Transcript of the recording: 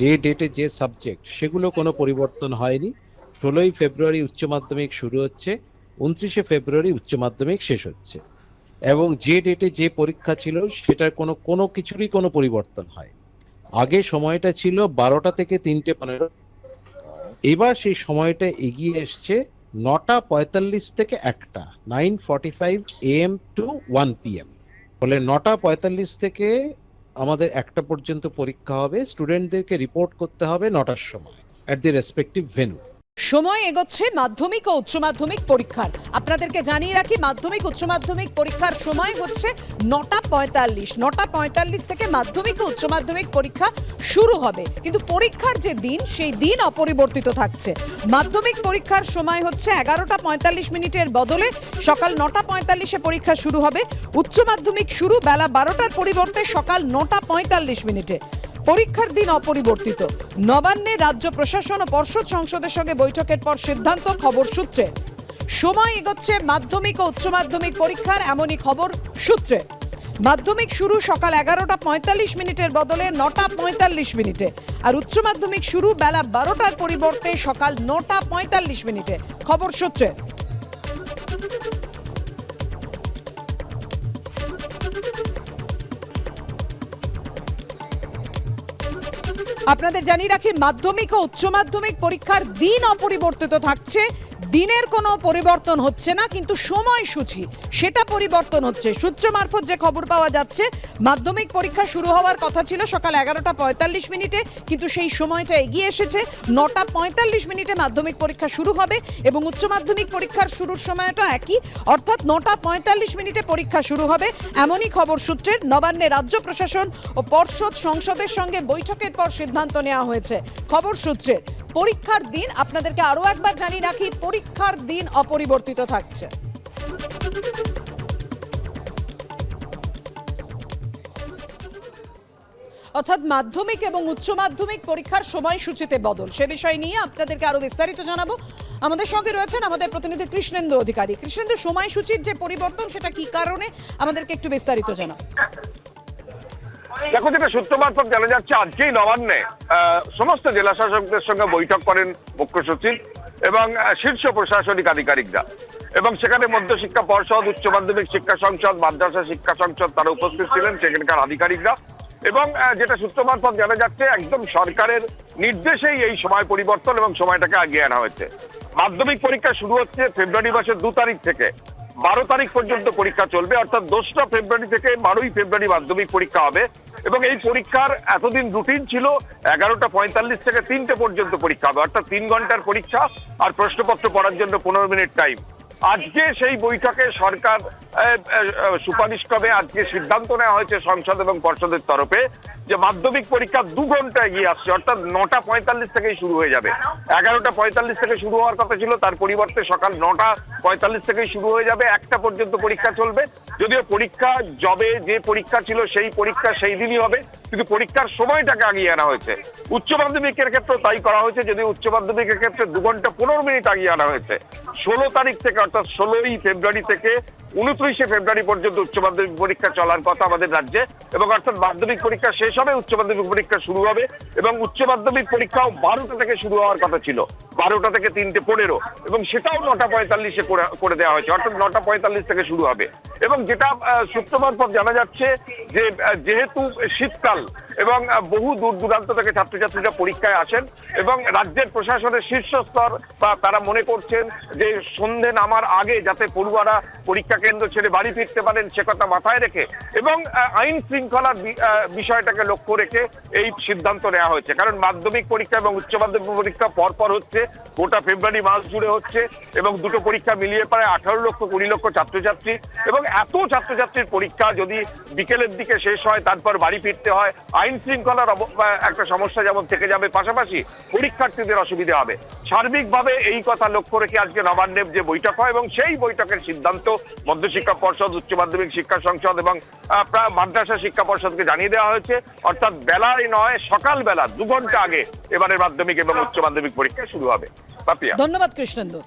যে ডেটে যে সাবজেক্ট সেগুলো কোনো পরিবর্তন হয়নি। ষোলোই ফেব্রুয়ারি উচ্চ মাধ্যমিক শুরু হচ্ছে, উনত্রিশে ফেব্রুয়ারি উচ্চ মাধ্যমিক শেষ হচ্ছে। এবং যে ডেটে যে পরীক্ষা ছিল সেটার কোনো কোনো কিছুরই কোনো পরিবর্তন হয় আগে সময়টা ছিল বারোটা থেকে তিনটে পনেরো। এবার সেই সময়টা এগিয়ে এসছে নটা পঁয়তাল্লিশ থেকে একটা nine forty five M to one P M ফলে নটা পঁয়তাল্লিশ থেকে আমাদের একটা পর্যন্ত পরীক্ষা হবে স্টুডেন্টদেরকে রিপোর্ট করতে হবে নটার সময় অ্যাট দি রেসপেক্টিভ ভেনু সময় এগোচ্ছে মাধ্যমিক ও উচ্চ মাধ্যমিক পরীক্ষার। আপনাদেরকে জানিয়ে রাখি, মাধ্যমিক, উচ্চ মাধ্যমিক পরীক্ষার সময় হচ্ছে নটা পঁয়তাল্লিশ। নটা পঁয়তাল্লিশ থেকে মাধ্যমিক ও উচ্চ মাধ্যমিক পরীক্ষা শুরু হবে। কিন্তু পরীক্ষার যে দিন, সেই দিন অপরিবর্তিত থাকছে। মাধ্যমিক পরীক্ষার সময় হচ্ছে এগারোটা পঁয়তাল্লিশ মিনিটের বদলে সকাল নটা পঁয়তাল্লিশে পরীক্ষা শুরু হবে। উচ্চ মাধ্যমিক শুরু বেলা বারোটার পরিবর্তে সকাল নটা পঁয়তাল্লিশ মিনিটে। পরীক্ষার দিন অপরিবর্তিত। নবান্নে রাজ্য প্রশাসন ও পর্ষদ সংসদের সঙ্গে বৈঠকের পর সিদ্ধান্ত খবর সূত্রে। সময় এগোচ্ছে মাধ্যমিক ও উচ্চ মাধ্যমিক পরীক্ষার, এমনই খবর সূত্রে। মাধ্যমিক শুরু সকাল এগারোটা পঁয়তাল্লিশ মিনিটের বদলে নটা পঁয়তাল্লিশ মিনিটে। আর উচ্চ মাধ্যমিক শুরু বেলা বারোটার পরিবর্তে সকাল নটা পঁয়তাল্লিশ মিনিটে। খবর সূত্রে। আপনাদের জানিয়ে রাখি মাধ্যমিক ও উচ্চ মাধ্যমিক পরীক্ষার দিন অপরিবর্তিত থাকছে। দিনের কোনো পরিবর্তন হচ্ছে না, কিন্তু সময়সূচি, সেটা পরিবর্তন হচ্ছে। সূত্র মারফত যে খবর পাওয়া যাচ্ছে, মাধ্যমিক পরীক্ষা শুরু হওয়ার কথা ছিল সকাল এগারোটা পঁয়তাল্লিশ মিনিটে, কিন্তু সেই সময়টা এগিয়ে এসেছে। নটা পঁয়তাল্লিশ মিনিটে মাধ্যমিক পরীক্ষা শুরু হবে এবং উচ্চ মাধ্যমিক পরীক্ষার শুরুর সময়টা একই। অর্থাৎ নটা পঁয়তাল্লিশ মিনিটে পরীক্ষা শুরু হবে, এমনই খবর সূত্রের। নবান্নে রাজ্য প্রশাসন ও পর্ষদ সংসদের সঙ্গে বৈঠকের পর সিদ্ধান্ত নেওয়া হয়েছে। খবর সূত্রের। পরীক্ষার দিন আপনাদেরকে আরও একবার জানিয়ে রাখি, পরীক্ষার দিন অপরিবর্তিত থাকছে। অর্থাৎ মাধ্যমিক এবং উচ্চ মাধ্যমিক পরীক্ষার সময়সূচিতে বদল। সে বিষয় নিয়ে আপনাদেরকে আরও বিস্তারিত জানাব। আমাদের সঙ্গে রয়েছেন আমাদের প্রতিনিধি কৃষ্ণেন্দু অধিকারী। কৃষ্ণেন্দু, সময়সূচির যে পরিবর্তন, সেটা কি কারণে? আমাদেরকে একটু বিস্তারিত জানাও। দেখো, যেটা সূত্র মারফত জানা যাচ্ছে, আজকেই নবান্নে সমস্ত জেলা শাসকদের সঙ্গে বৈঠক করেন মুখ্য সচিব এবং শীর্ষ প্রশাসনিক আধিকারিকরা। এবং সেখানে মধ্যশিক্ষা পর্ষদ, উচ্চ মাধ্যমিক শিক্ষা সংসদ, মাদ্রাসা শিক্ষা সংসদ তারা উপস্থিত ছিলেন, সেখানকার আধিকারিকরা। এবং যেটা সূত্র মারফত জানা যাচ্ছে, একদম সরকারের নির্দেশেই এই সময় পরিবর্তন এবং সময়টাকে আগিয়ে আনা হয়েছে। মাধ্যমিক পরীক্ষা শুরু হচ্ছে ফেব্রুয়ারি মাসের দু তারিখ থেকে। বারো তারিখ পর্যন্ত পরীক্ষা চলবে, অর্থাৎ দোসরা ফেব্রুয়ারি থেকে বারোই ফেব্রুয়ারি মাধ্যমিক পরীক্ষা হবে। এবং এই পরীক্ষার এতদিন রুটিন ছিল, এগারোটা পঁয়তাল্লিশ থেকে তিনটে পর্যন্ত পরীক্ষা হবে, অর্থাৎ তিন ঘণ্টার পরীক্ষা আর প্রশ্নপত্র পড়ার জন্য পনেরো মিনিট টাইম আজকে সেই বৈঠকে সরকার সুপারিশ ক্রমে আজকে সিদ্ধান্ত নেওয়া হয়েছে সংসদ এবং পর্ষদের তরফে যে মাধ্যমিক পরীক্ষা দু ঘণ্টা এগিয়ে আসছে, অর্থাৎ নটা পঁয়তাল্লিশ থেকেই শুরু হয়ে যাবে। এগারোটা পঁয়তাল্লিশ থেকে শুরু হওয়ার কথা ছিল, তার পরিবর্তে সকাল নটা পঁয়তাল্লিশ থেকেই শুরু হয়ে যাবে। একটা পর্যন্ত পরীক্ষা চলবে। যদিও পরীক্ষা জবে যে পরীক্ষা ছিল, সেই পরীক্ষা সেই দিনই হবে, কিন্তু পরীক্ষার সময়টাকে আগিয়ে আনা হয়েছে। উচ্চ মাধ্যমিকের ক্ষেত্রে তাই করা হয়েছে যদি উচ্চ মাধ্যমিকের ক্ষেত্রে দু ঘণ্টা পনেরো মিনিট আগিয়ে আনা হয়েছে। ষোলো তারিখ থেকে, অর্থাৎ ষোলোই ফেব্রুয়ারি থেকে উনত্রিশে ফেব্রুয়ারি পর্যন্ত উচ্চ মাধ্যমিক পরীক্ষা চলার কথা আমাদের রাজ্যে এবং অর্থাৎ মাধ্যমিক পরীক্ষা শেষ হবে, উচ্চ মাধ্যমিক পরীক্ষা শুরু হবে এবং উচ্চ মাধ্যমিক পরীক্ষাও বারোটা থেকে শুরু হওয়ার কথা ছিল। বারোটা থেকে তিনটে পনেরো এবং সেটাও নটা পঁয়তাল্লিশে করে- দেওয়া হয়েছে। অর্থাৎ নটা পঁয়তাল্লিশ থেকে শুরু হবে। এবং যেটা সূত্র মারফত জানা যাচ্ছে যে যেহেতু শীতকাল এবং বহু দূর দূরান্ত থেকে ছাত্রছাত্রীরা পরীক্ষায় আসেন এবং রাজ্যের প্রশাসনের শীর্ষস্তর বা তারা মনে করছেন যে সন্ধে নামার আগে যাতে পড়ুয়ারা পরীক্ষা কেন্দ্র ছেড়ে বাড়ি ফিরতে পারেন, সে কথা মাথায় রেখে এবং আইন শৃঙ্খলার বিষয়টাকে লক্ষ্য রেখে এই সিদ্ধান্ত নেওয়া হয়েছে। কারণ মাধ্যমিক পরীক্ষা এবং উচ্চ মাধ্যমিক পরীক্ষা পরপর হচ্ছে, গোটা ফেব্রুয়ারি মাস জুড়ে হচ্ছে এবং দুটো পরীক্ষা মিলিয়ে প্রায় আঠারো লক্ষ, কুড়ি লক্ষ ছাত্রছাত্রী এবং এত ছাত্রছাত্রীর পরীক্ষা যদি বিকেলের দিকে শেষ হয়, তারপর বাড়ি ফিরতে হয়, আইন শৃঙ্খলার একটা সমস্যা যেমন থেকে যাবে, পাশাপাশি পরীক্ষার্থীদের অসুবিধা হবে। সার্বিকভাবে এই কথা লক্ষ্য রেখে আজকে নবান্নের যে বৈঠক হয় এবং সেই বৈঠকের সিদ্ধান্ত মধ্যশিক্ষা পর্ষদ উচ্চ মাধ্যমিক শিক্ষা সংসদ এবং মাদ্রাসা শিক্ষা পর্ষদকে জানিয়ে দেওয়া হয়েছে। অর্থাৎ বেলায় নয় সকালবেলা দু ঘণ্টা আগে এবারের মাধ্যমিক এবং উচ্চ মাধ্যমিক পরীক্ষা শুরু হবে। ধন্যবাদ কৃষ্ণেন্দু।